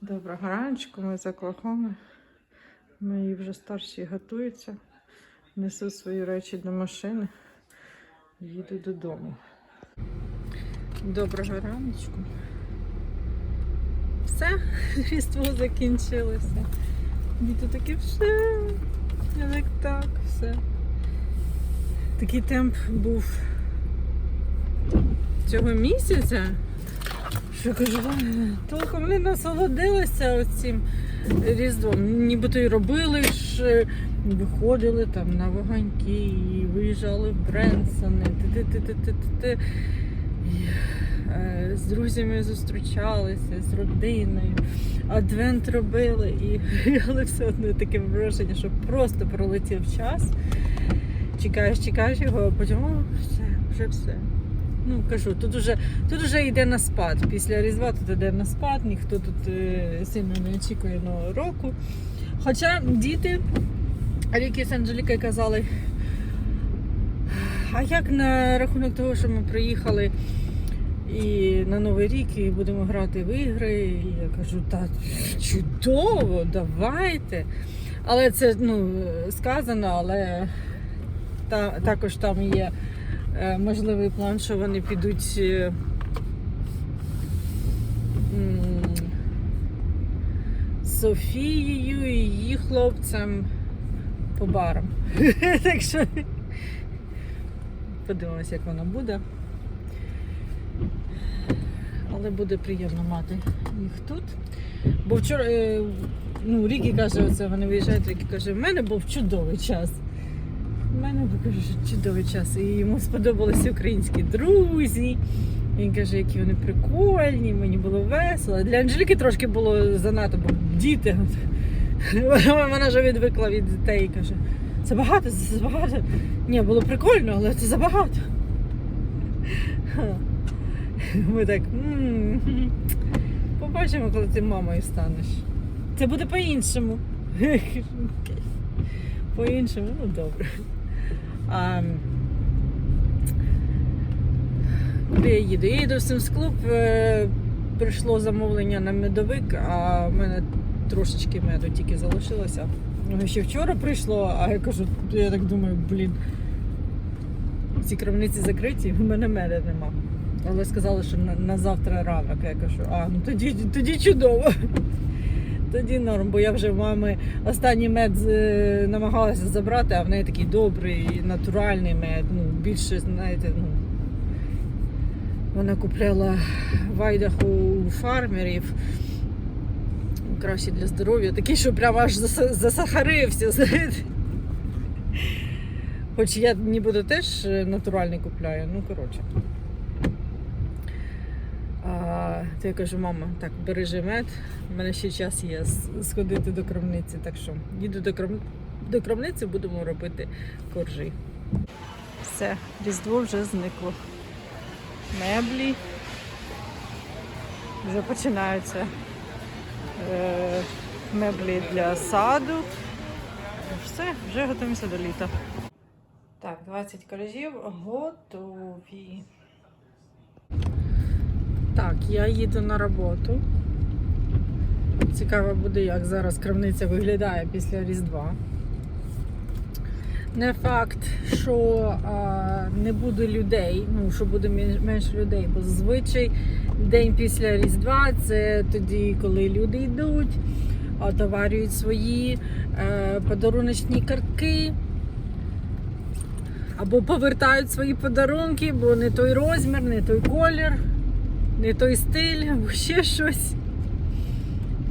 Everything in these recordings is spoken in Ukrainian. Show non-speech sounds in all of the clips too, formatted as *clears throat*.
Доброго раночку, ми з Оклахоми. Мої вже старші готуються. Несу свої речі до машини. Їду додому. Доброго раночку. Все, *laughs* різдво закінчилося. Діти такі все. Я так так, все. Такий темп був цього місяця. Що кажу, «Ой, толком не насолодилася оцим різдвом. Нібито й робили ж, виходили там на вогоньки, і виїжджали в Бренсони, е, З друзями зустрічалися, з родиною, адвент робили, і *laughs* але все одно таке враження, що просто пролетів час. Чекаєш, чекаєш його, а потім о, все, вже все. Ну, кажу, тут уже, тут уже йде на спад. Після Різдва тут йде на спад, ніхто тут е, сильно не очікує нового року. Хоча діти, Рікі з Анжелікою казали, а як на рахунок того, що ми приїхали і на Новий рік і будемо грати в ігри, і я кажу, та чудово, давайте. Але це ну, сказано, але та, також там є можливий план, що вони підуть е, Софією і її хлопцем по барам. *laughs* так що подивимося, як воно буде. Але буде приємно мати їх тут. Бо вчора, е, ну, Рікі каже, оце вони виїжджають, Рікі каже, в мене був чудовий час. У мене був чудовий час. І йому сподобалися українські друзі. Він каже, які вони прикольні, мені було весело. Для Анжеліки трошки було занадто, бо діти. *laughs* Вона вже відвикла від дітей і каже, це багато, це забагато. Ні, було прикольно, але це забагато. *laughs* Ми так. Побачимо, коли ти мамою станеш. Це буде по-іншому. *laughs* По-іншому, ну добре. Куди я їду? Я їду в Club. е, Прийшло замовлення на медовик, а в мене трошечки меду тільки залишилося. Ще вчора прийшло, а я кажу, я так думаю, блін, ці крамниці закриті, в мене меду нема. Але сказали, що на, на завтра ранок. Я кажу, а ну тоді, тоді чудово. Тоді норм, бо я вже в мами останній мед е, намагалася забрати, а в неї такий добрий, натуральний мед. Ну, більше, знаєте, ну. Вона купляла в Айдаху у фармерів. Краще для здоров'я. Такий, що прямо аж засахарився. *laughs* знаєте. Хоч я нібито теж е, натуральний купляю, ну коротше. А, то я кажу, мама, так, бережи мед, в мене ще час є сходити до крамниці, так що їду до, крам... до крамниці, будемо робити коржі. Все, різдво вже зникло. Меблі. Вже починаються е, меблі для саду. Все, вже готуємося до літа. Так, 20 коржів готові. Так, я їду на роботу. Цікаво буде, як зараз крамниця виглядає після Різдва. Не факт, що а, не буде людей, ну, що буде мен- менше людей, бо зазвичай день після Різдва це тоді, коли люди йдуть, отоварюють свої е, подаруночні картки. Або повертають свої подарунки, бо не той розмір, не той колір не той стиль, *laughs* або ще щось.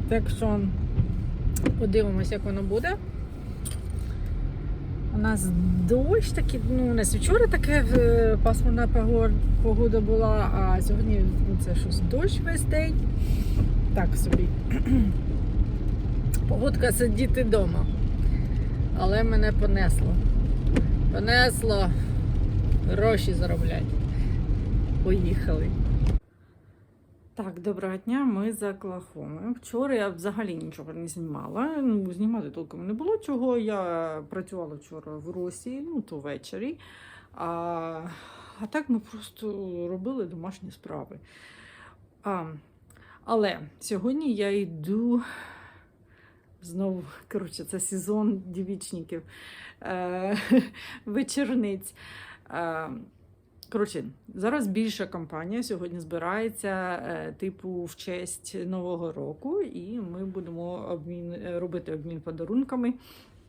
Так що подивимось, як воно буде. У нас дощ такий, ну у нас вчора таке е, пасмурна погода була, а сьогодні ну, це щось дощ весь день. Так собі. *clears throat* Погодка сидіти вдома. Але мене понесло. Понесло гроші заробляти. Поїхали. Так, доброго дня, ми з Оклахоми. Вчора я взагалі нічого не знімала. Ну, знімати толком не було чого. Я працювала вчора в Росії, ну то ввечері. А, а так ми просто робили домашні справи. А, Але сьогодні я йду знову, коротше, це сезон дівічників, е, *laughs* вечорниць. Е, Коротше, зараз більша компанія сьогодні збирається, е, типу, в честь Нового року, і ми будемо обмін, е, робити обмін подарунками.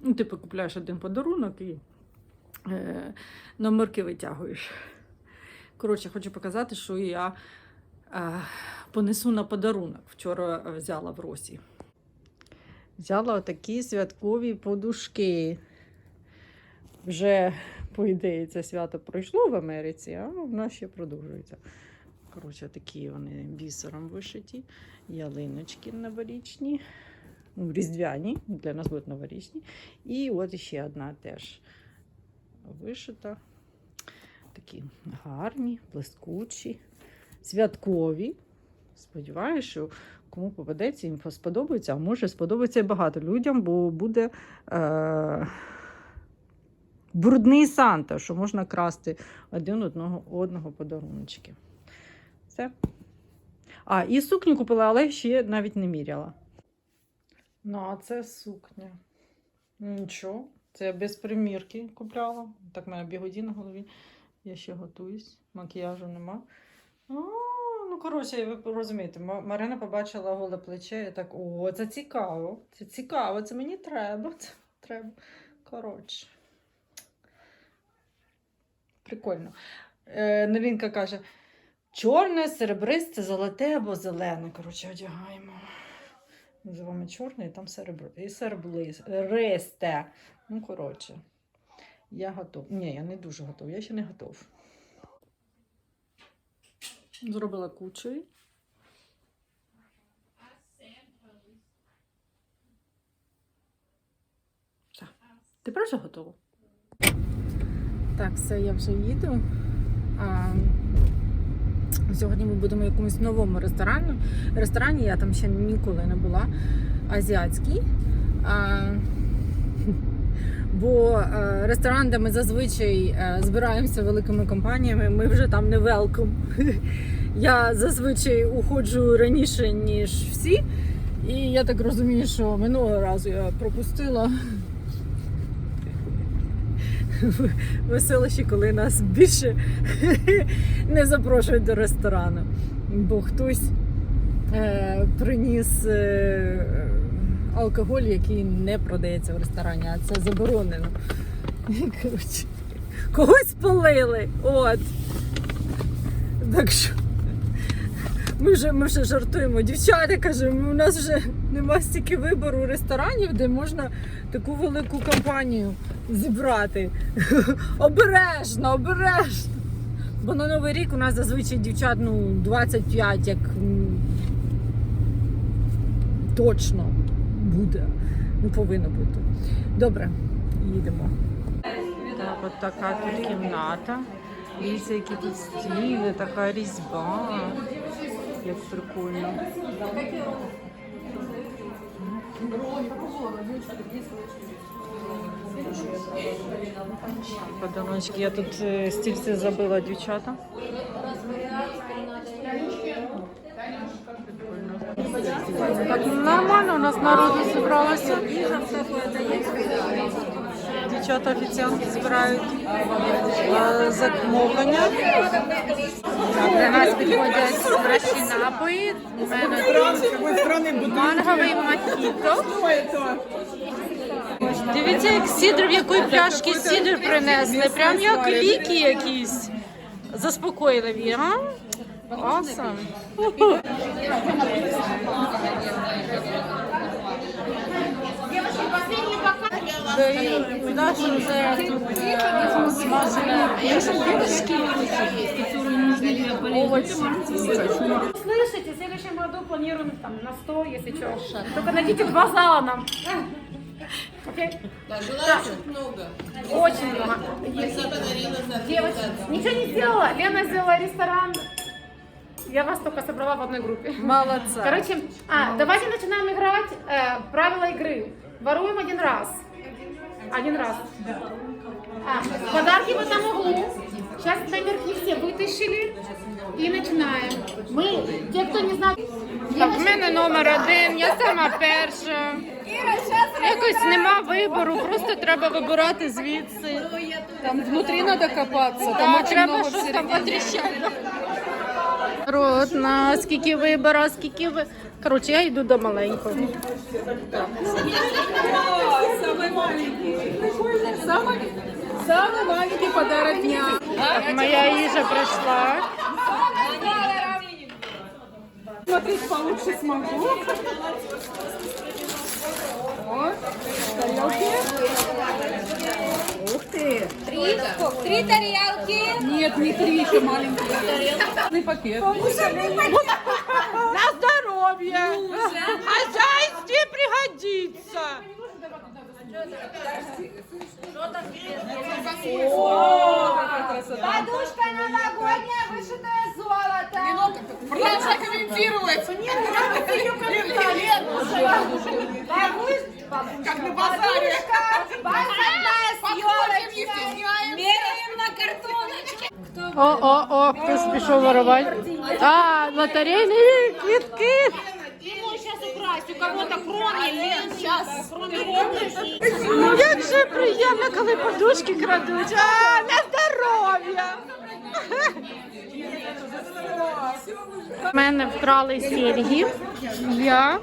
Ну, типу, купляєш один подарунок і е, номерки витягуєш. Коротше, хочу показати, що я е, понесу на подарунок. Вчора е, взяла в Росі. Взяла отакі святкові подушки. Вже, по ідеї, це свято пройшло в Америці, а в нас ще продовжується. Коротше, такі вони бісером вишиті, ялиночки новорічні, ну, різдвяні, для нас будуть новорічні. І от ще одна теж вишита. Такі гарні, блискучі, святкові. Сподіваюся, що кому попадеться, їм сподобається, а може сподобається і багато людям, бо буде е- брудний Санта, що можна красти один одного одного подаруночки. Все. А, і сукню купила, але ще навіть не міряла. Ну, а це сукня. Нічого, це я без примірки купляла. Так, в мене бігоді на голові. Я ще готуюсь, макіяжу нема. А, ну, коротше, ви розумієте, Марина побачила голе плече і так, о, це цікаво. Це цікаво, це мені треба. Це треба. Коротше. Прикольно. Е, Новінка каже: чорне, серебристе, золоте або зелене. Коротше, одягаємо. З вами чорне і там серебро. І серебристе. Ну, коротше. Я готов. Ні, я не дуже готов. Я ще не готов. Зробила кучу. Ти правда готова? Так, все, я вже їду. А, сьогодні ми будемо в якомусь новому ресторані. Ресторані я там ще ніколи не була. Азіатський. А, бо е, ресторан, де ми зазвичай е, збираємося великими компаніями, ми вже там не велком. Я зазвичай уходжу раніше, ніж всі. І я так розумію, що минулого разу я пропустила веселощі, коли нас більше не запрошують до ресторану. Бо хтось е, приніс е, алкоголь, який не продається в ресторані, а це заборонено. Коротше, когось спалили. От. Так що. Ми вже, ми вже жартуємо. Дівчата кажемо, у нас вже нема стільки вибору ресторанів, де можна таку велику компанію зібрати. *laughs* обережно, обережно. Бо на Новий рік у нас зазвичай дівчат ну, 25, як точно буде. Ну, повинно бути. Добре, їдемо. Так, от така тут кімната. Дивіться, які тут стіни, така різьба. Як прикольно. Подаруночки. Я тут е, стільці забила дівчата. Так, нормально у нас народу зібралося. Дівчата офіціанти збирають е, замовлення. До нас підходять смачні напої. Манговий мохіто. Дивіться, як сідр, в якої пляшки сідр принесли. Прям як ліки якісь. Заспокойливі, а? Awesome. Слышите, в следующем году планируем там на 100, если что. Только найдите два зала нам. Окей? Да, желающих много. Очень много. Спасибо, Нарина, за Девочки, ничего не сделала. Лена сделала ресторан. Я вас только собрала в одной группе. Молодця. Короче, а, давайте начинаем играть э, правила игры. Воруем один раз. Один раз. А, подарки в этом углу. Сейчас номерки все вытащили и начинаем. Мы, те, кто не знал... Так, в мене номер один, я сама перша. Якось нема вибору, просто треба вибирати звідси. Там внутри надо копаться, там треба щось там потріщати. Рот, на скільки вибора, скільки ви. Коротше, я йду до маленького. Самый, самый маленький подарок дня. Так, моя їжа прийшла. Смотреть получше смогу. Тарелки. Ух ты. Три, три тарелки. Нет, не три, еще маленькие. Тарелки. пакет. На здоров'я! Хозяйстве пригодится! Подушка новогодняя, вышитая золото. Продолжай комментировать. Как на базаре. Меряем на картоночке. О, о, о, хтось пішов воровати. А, лотерейні квітки. Его сейчас украсть. У кого-то кроме лент. Сейчас. Як же приємно, коли подушки крадуть. А, на здоров'я. У мене вкрали серьги. Я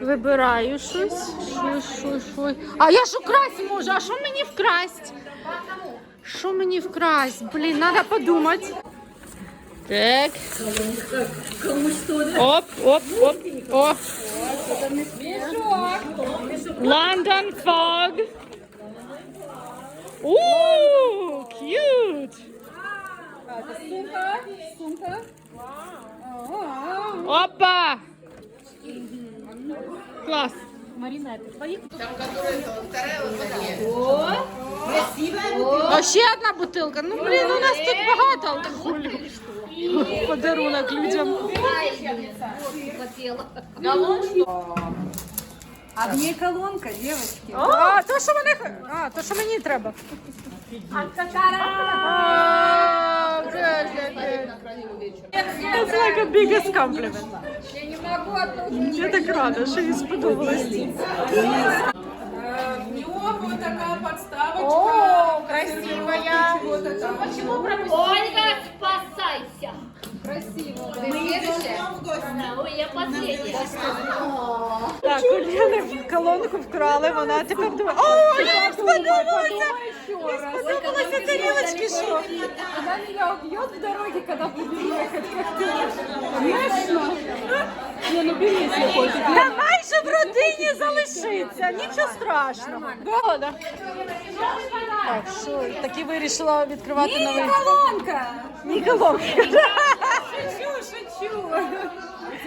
вибираю щось. Щось, щось, щось. А я ж украсть можу. А що мені вкрасть? Що мені вкрасть? Блін, треба подумати. Так. Оп, оп, оп, оп. London fog. Ooh, cute. Сумка. Сумка. Опа! Класс. А ще одна бутилка. Ну, блін, у нас тут багато алкоголю. Подарунок людям. А в ней колонка, девочки. А, то, що вони... А, то, що мені треба. А. It's like a biggest compliment. Я так рада, що їй сподобалось. вот такая подставочка. О, красивая. Ольга, спасайся. Красиво. Ой, я последняя. Так, у Лени колонку вкрали, вона тепер думає, о, їй сподобалося! Їй сподобалося тарілочки, що? Она меня убьет в дороге, когда буду ехать. Как ты? Конечно. Не, ну бери, если хочешь. Давай же в родині залишиться, нічого страшного. Да, да. Так, що, таки вирішила відкривати новий... колонка. Ні, колонка. Шучу, шучу.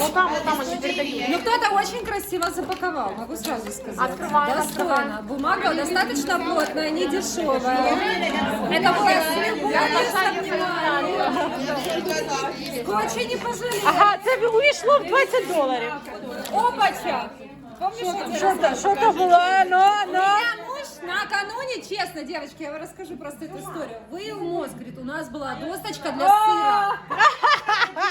вечера выбирай. Спасибо. Спасибо, вкрали. Ну кто-то очень красиво запаковал, могу сразу сказать. Открываем, Достойно. Бумага достаточно плотная, не дешевая. Это было Скотча не пожалели. Ага, це увійшло в 20 доларів. Опача! Було? Е, Ну, ну. меня муж накануне, честно, девочки, я вам расскажу просто эту историю. Выел мозг, говорит, у нас была досточка для сыра.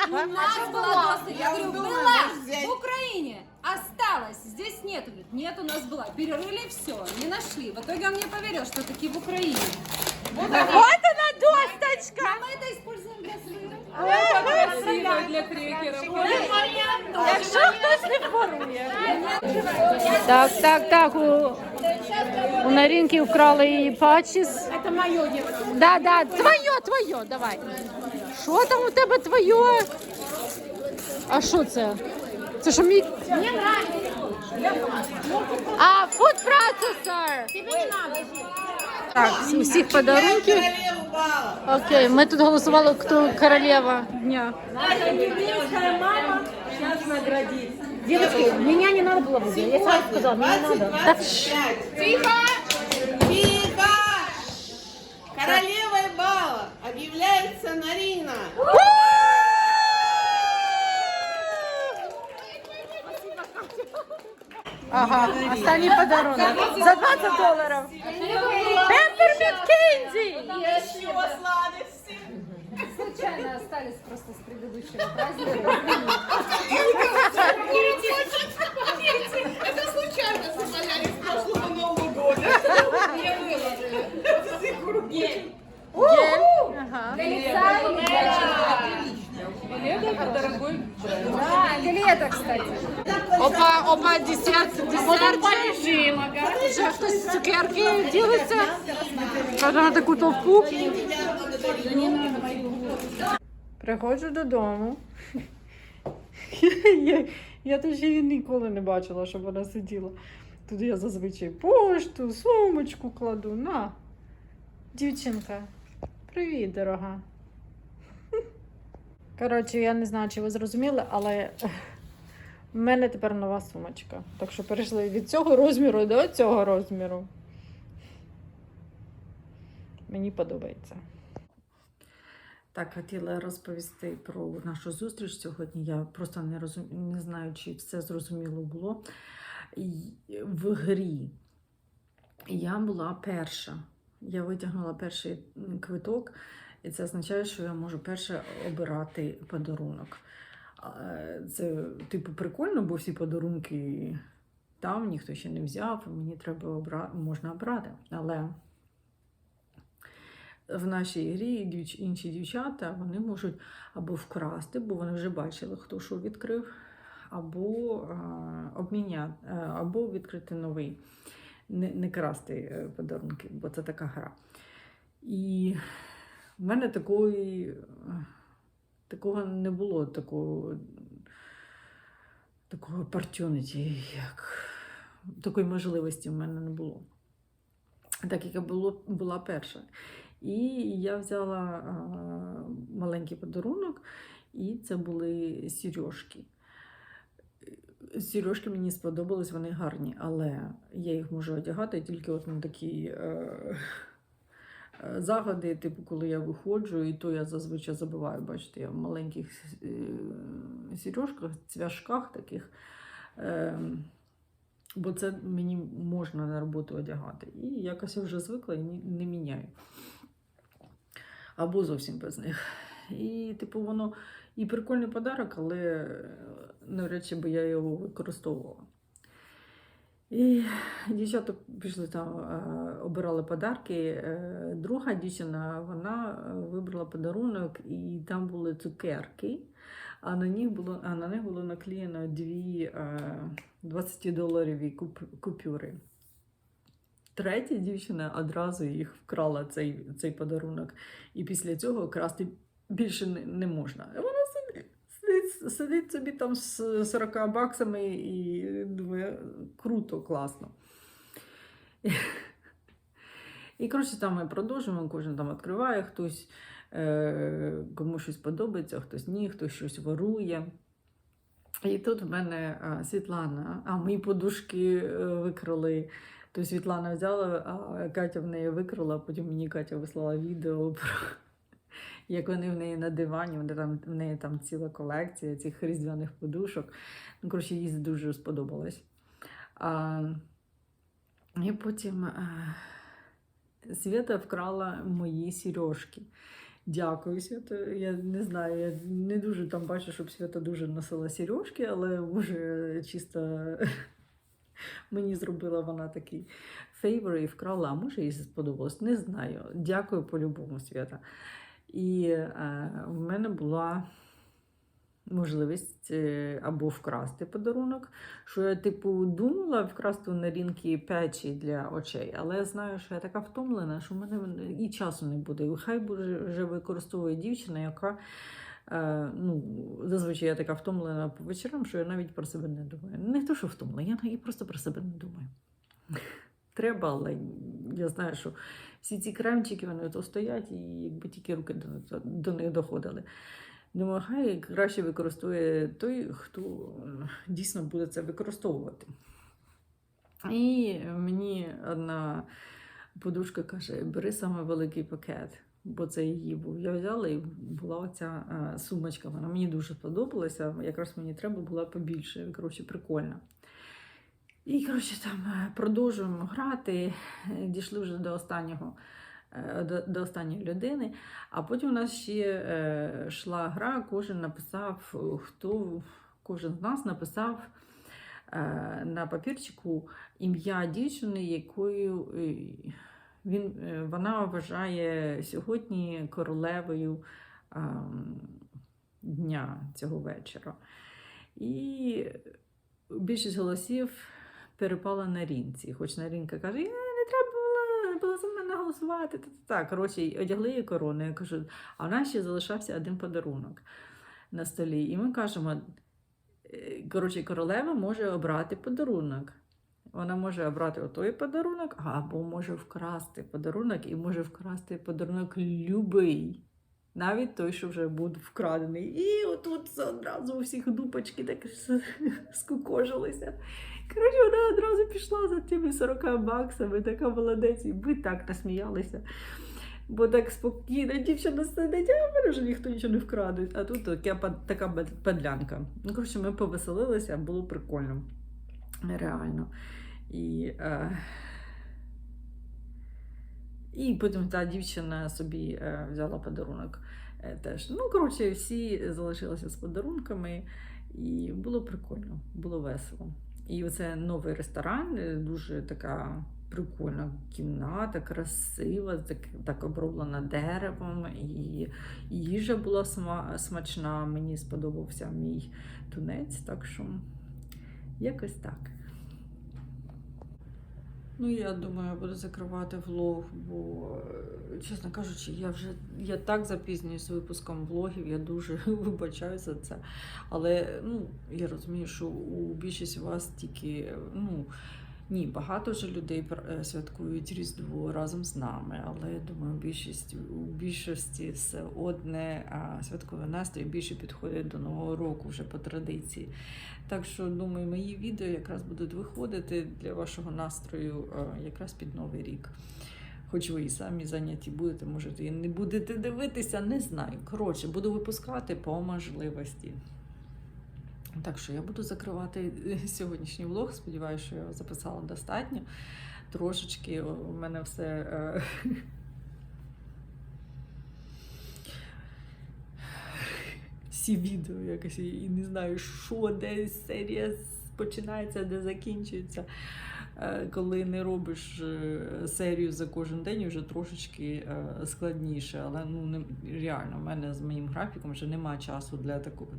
У нас была досточка. Я говорю, была в Украине. Осталось, здесь нет. Говорит, нет, у нас была. Перерыли все, не нашли. В итоге он мне поверил, что таки в Украине. От вона досточка. А мы это используем для сыра. Красиво для крекеров. Якщо хтось не ворує. Так, так, так. У, у Наринки вкрали її патчіс. Это мое девочка. Да, да, твоє, твоє, давай. Що там у тебе твоє? А що це? Це що мій? Мені подобається. А, food processor. Тебе не треба. Так, усіх подарунків. Окей, ми тут голосували, хто королева дня. Девочки, меня не надо было выбирать. Я сразу сказала, мне не надо. Тихо! Тихо! Королевой бала объявляется Нарина. Ага, останній подарунок. За 20 доларів. Peppermint Candy! Случайно остались просто с предыдущего праздника. Это случайно совпадали с прошлого Нового года. Я выложила. Гель. Ага. Да, Лето, кстати. Опа, опа, десерт, десерт. Вже хтось цукерки ділиться. Каже на таку товпу. Приходжу додому. *laughs* Я, я ще її ніколи не бачила, щоб вона сиділа. Тут я зазвичай пошту, сумочку кладу. На. Дівчинка. Привіт, дорога. Коротше, я не знаю, чи ви зрозуміли, але в мене тепер нова сумочка. Так що перейшли від цього розміру до цього розміру. Мені подобається. Так, хотіла розповісти про нашу зустріч сьогодні. Я просто не розум... не знаю, чи все зрозуміло було. В грі я була перша. Я витягнула перший квиток, і це означає, що я можу перше обирати подарунок. Це, типу, прикольно, бо всі подарунки там ніхто ще не взяв, мені треба обра... можна обрати. Але в нашій грі інші дівчата вони можуть або вкрасти, бо вони вже бачили, хто що відкрив, або обміняти, або відкрити новий. Не, не красти е, подарунки, бо це така гра. І в мене такої, е, такого не було, такого, такого opportunity, як такої можливості в мене не було. Так як я було, була перша. І я взяла а, маленький подарунок, і це були сережки. Сережки мені сподобались, вони гарні, але я їх можу одягати тільки от на такі е, е, заходи, типу, коли я виходжу, і то я зазвичай забуваю, бачите, я в маленьких е, сережках, цвяшках таких. Е, бо це мені можна на роботу одягати. І якось я вже звикла і не міняю. Або зовсім без них. І, типу, воно і прикольний подарок, але е, навряд чи би я його використовувала. І дівчата пішли там, е, обирали подарки. Е, Друга дівчина вона вибрала подарунок, і там були цукерки, а на них було, а на них було наклеєно дві е, 20-доларові купюри. Третя дівчина одразу їх вкрала цей, цей подарунок, і після цього красти більше не, можна. Вона сидить, сидить, собі там з 40 баксами і думає, круто, класно. І коротше, там ми продовжуємо, кожен там відкриває, хтось е, кому щось подобається, хтось ні, хтось щось ворує. І тут в мене а, Світлана, а мої подушки е, викрали. То Світлана взяла, а Катя в неї викрала, потім мені Катя вислала відео про як вони в неї на дивані, вони там, в неї там ціла колекція цих різдвяних подушок. Ну, коротше, їй дуже сподобалось. А, і потім а, Свята вкрала мої сережки. Дякую, Свята. Я не знаю, я не дуже там бачу, щоб Свята дуже носила сережки, але може чисто *laughs* мені зробила вона такий фейвор і вкрала, а може їй сподобалось. Не знаю. Дякую по-любому, Свята. І е, в мене була можливість е, або вкрасти подарунок, що я, типу, думала вкрасти на ринки печі для очей, але я знаю, що я така втомлена, що в мене і часу не буде. Хай вже використовує дівчина, яка. Е, ну, зазвичай я така втомлена по вечорам, що я навіть про себе не думаю. Не то, що втомлена, я навіть просто про себе не думаю. Треба, але я знаю, що всі ці кремчики вони то стоять, і якби тільки руки до, до них доходили. Думаю, хай краще використовує той, хто е, дійсно буде це використовувати. І мені одна подушка каже: бери саме великий пакет. бо це її був. Я взяла і була оця е, сумочка. Вона мені дуже сподобалася. Якраз мені треба була побільше. Коротше, прикольно. І, коротше, там е, продовжуємо грати. Е, Дійшли вже до останнього. е, До, до останньої людини, а потім у нас ще е, йшла гра, кожен написав, хто кожен з нас написав е, на папірчику ім'я дівчини, якою він, вона вважає сьогодні королевою е, дня цього вечора. І більшість голосів перепала на рінці. Хоч Нарінка каже, «Е, не треба було, не було за мене голосувати. Та-та-та. Коротше, одягли її корону. Я кажу, а в нас ще залишався один подарунок на столі. І ми кажемо, е, коротше, королева може обрати подарунок. Вона може обрати отой подарунок, або може вкрасти подарунок, і може вкрасти подарунок любий. Навіть той, що вже буде вкрадений. І отут одразу у всіх дупочки так *laughs* скукожилися. Коротше, вона одразу пішла за тими 40 баксами, така молодець, і ми так насміялися. Бо так спокійно, дівчина сидить, а мене вже ніхто нічого не вкраде. А тут така, така падлянка. Ну, коротше, ми повеселилися, було прикольно. Реально. І, е... і потім та дівчина собі е, взяла подарунок е, теж. Ну, коротше, всі залишилися з подарунками, і було прикольно, було весело. І оце новий ресторан, е, дуже така прикольна кімната, красива, так, так оброблена деревом, і їжа була сма, смачна. Мені сподобався мій тунець, так що якось так. Ну, я думаю, я буду закривати влог, бо, чесно кажучи, я вже я так запізнююсь з випуском влогів, я дуже *laughs* вибачаю за це. Але ну, я розумію, що у більшості вас тільки, ну, ні, багато вже людей е, святкують Різдво разом з нами, але я думаю, більшість, у більшості з одне а, святковий настрій більше підходить до Нового року вже по традиції. Так що, думаю, мої відео якраз будуть виходити для вашого настрою е, якраз під Новий рік. Хоч ви і самі зайняті будете, можете і не будете дивитися, не знаю. Коротше, буду випускати по можливості. Так що я буду закривати е, *laughs* сьогоднішній влог. Сподіваюся, що я записала достатньо. Трошечки у мене все. е, *laughs* Всі відео якось і не знаю, що, де серія починається, де закінчується. Е, Коли не робиш е, серію за кожен день, вже трошечки е, складніше. Але ну не реально, в мене з моїм графіком вже немає часу для такого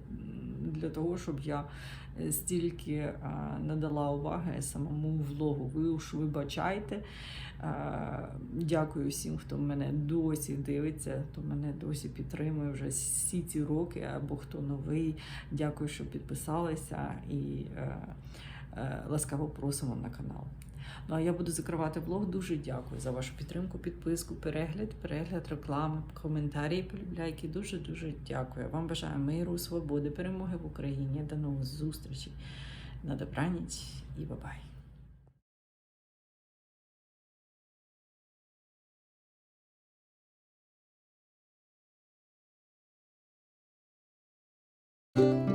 для того, щоб я стільки е, надала уваги самому влогу. Ви уж вибачайте. Е, Дякую всім, хто мене досі дивиться, хто мене досі підтримує вже всі ці роки, або хто новий. Дякую, що підписалися і е, ласкаво просимо на канал. Ну а я буду закривати влог. Дуже дякую за вашу підтримку, підписку, перегляд, перегляд, реклами, коментарі, полюбляйки. Дуже дуже дякую. Вам бажаю миру, свободи, перемоги в Україні. До нових зустрічей. На добраніч і бабай. Thank